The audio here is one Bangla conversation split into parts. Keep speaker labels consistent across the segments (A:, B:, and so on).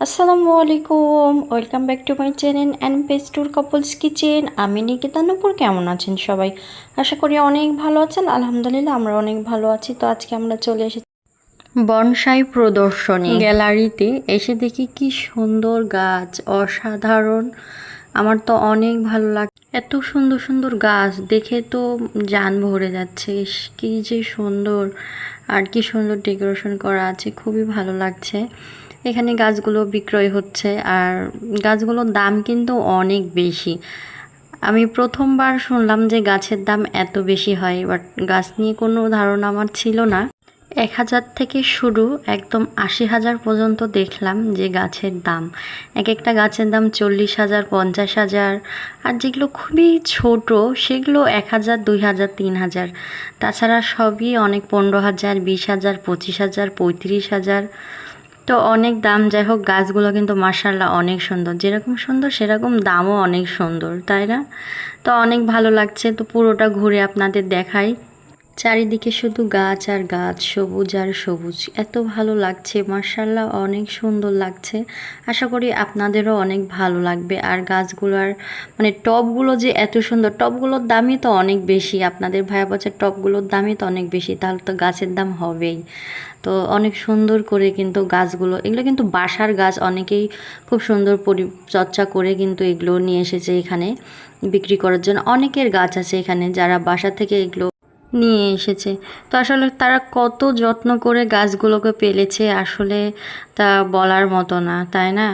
A: আসসালামু আলাইকুম, welcome back to my channel and পেস্টুর couples kitchen. আমি নিকিতা নূপুর, কেমন আছেন সবাই? আশা করি অনেক ভালো আছেন, আলহামদুলিল্লাহ আমরা অনেক ভালো আছি। তো আজকে আমরা চলে এসেছি বনসাই প্রদর্শনী গ্যালারিতে। এসে দেখি কি সুন্দর গাছ, অসাধারণ। আমার তো অনেক ভালো লাগ, এত সুন্দর সুন্দর গাছ, দেখে তো যান ভরে যাচ্ছে। কি যে সুন্দর। আর কি সুন্দর ডেকোরেশন করা আছে, খুবই ভালো লাগছে। এখানে গাছগুলো বিক্রয় হচ্ছে আর গাছগুলোর দাম কিন্তু অনেক বেশি। আমি প্রথমবার শুনলাম যে গাছের দাম এত বেশি হয় বাট গাছ নিয়ে কোনো ধারণা আমার ছিল না। এক হাজার থেকে শুরু একদম আশি হাজার পর্যন্ত দেখলাম যে গাছের দাম। এক একটা গাছের দাম চল্লিশ হাজার, পঞ্চাশ হাজার, আর যেগুলো খুবই ছোট সেগুলো এক হাজার, দুই হাজার, তিন হাজার। তাছাড়া সবই অনেক পনেরো হাজার, বিশ হাজার, পঁচিশ হাজার, পঁয়ত্রিশ হাজার। তো অনেক দাম, যাই হোক, গাছগুলো কিন্তু মার্শাল্লাহ অনেক সুন্দর। যেরকম সুন্দর, সেরকম দামও অনেক সুন্দর, তাই না? তো অনেক ভালো লাগছে। তো পুরোটা ঘুরে আপনাদের দেখাই। চারিদিকে শুধু গাছ আর গাছ, সবুজ আর সবুজ। এত ভালো লাগছে মার্শাল্লাহ অনেক সুন্দর লাগছে। আশা করি আপনাদেরও অনেক ভালো লাগবে। আর গাছগুলোর মানে টবগুলো যে এত সুন্দর টবগুলোর দামই তো অনেক বেশি। আপনাদের ভাইয়া বছর টবগুলোর দামই তো অনেক বেশি, তাহলে তো গাছের দাম হবেই। তো অনেক সুন্দর করে কিন্তু গাছগুলো, এগুলো কিন্তু বাসার গাছ, অনেকেই খুব সুন্দর পরিচর্যা করে কিন্তু এগুলো নিয়ে এসেছে এখানে বিক্রি করার জন্য। অনেকের গাছ আছে এখানে যারা বাসা থেকে এগুলো নিয়ে এসেছে। তো আসলে তারা কত যত্ন করে গাছগুলোকে পেলেছে আসলে তা বলার মতো না, তাই না?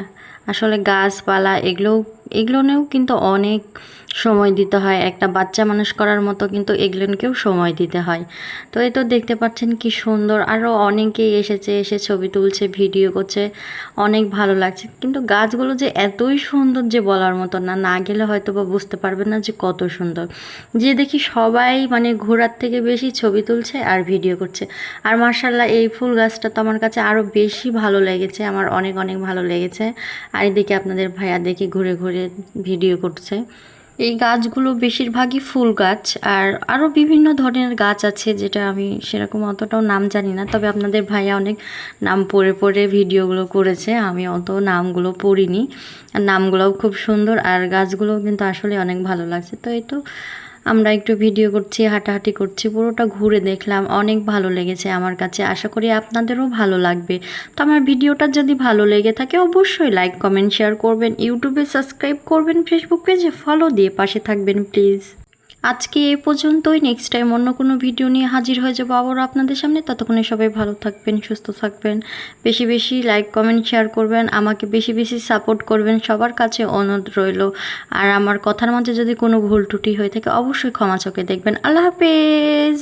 A: আসলে গাছপালা এগুলো এগুলো নিয়েও কিন্তু অনেক সময় দিতে হয়। একটা বাচ্চা মানুষ করার মতো কিন্তু এগুলোকেও সময় দিতে হয়। তো এই তো দেখতে পাচ্ছেন কি সুন্দর। আরও অনেকেই এসেছে, এসে ছবি তুলছে, ভিডিও করছে। অনেক ভালো লাগছে। কিন্তু গাছগুলো যে এতই সুন্দর যে বলার মতো না না গেলে হয়তো বা বুঝতে পারবেন না যে কত সুন্দর। যে দেখি সবাই মানে ঘোরার থেকে বেশি ছবি তুলছে আর ভিডিও করছে। আর মার্শাল্লাহ এই ফুল গাছটা তো আমার কাছে আরও বেশি ভালো লেগেছে। আমার অনেক অনেক ভালো লেগেছে। আর এদিকে আপনাদের ভাইয়া দেখি ঘুরে ঘুরে ভিডিও করছে। এই গাছগুলো বেশিরভাগই ফুল গাছ আর আরও বিভিন্ন ধরনের গাছ আছে যেটা আমি সেরকম অতটাও নাম জানি না। তবে আপনাদের ভাইয়া অনেক নাম পড়ে পড়ে ভিডিওগুলো করেছে। আমি অত নামগুলো পড়িনি। আর নামগুলোও খুব সুন্দর আর গাছগুলোও কিন্তু আসলে অনেক ভালো লাগছে। তো এই তো আমরা একটু ভিডিও করছি, হাঁটাহাঁটি করছি, পুরোটা ঘুরে দেখলাম। অনেক ভালো লেগেছে আমার কাছে। আশা করি আপনাদেরও ভালো লাগবে। তো আমার ভিডিওটা যদি ভালো লেগে থাকে, অবশ্যই লাইক কমেন্ট শেয়ার করবেন। ইউটিউবে সাবস্ক্রাইব করবেন ফেসবুক পেজে ফলো দিয়ে পাশে থাকবেন প্লিজ আজকে এ পর্যন্তই। নেক্সট টাইম অন্য কোনো ভিডিও নিয়ে হাজির হয়ে যাব আবার আপনাদের সামনে। ততক্ষণে সবাই ভালো থাকবেন, সুস্থ থাকবেন। বেশি বেশি লাইক কমেন্ট শেয়ার করবেন। আমাকে বেশি বেশি সাপোর্ট করবেন। সবার কাছে অনুরোধ রইল। আর আমার কথার মাঝে যদি কোনো ভুল ত্রুটি হয়ে থাকে, অবশ্যই ক্ষমা চোখে দেখবেন। আল্লাহ হাফেজ!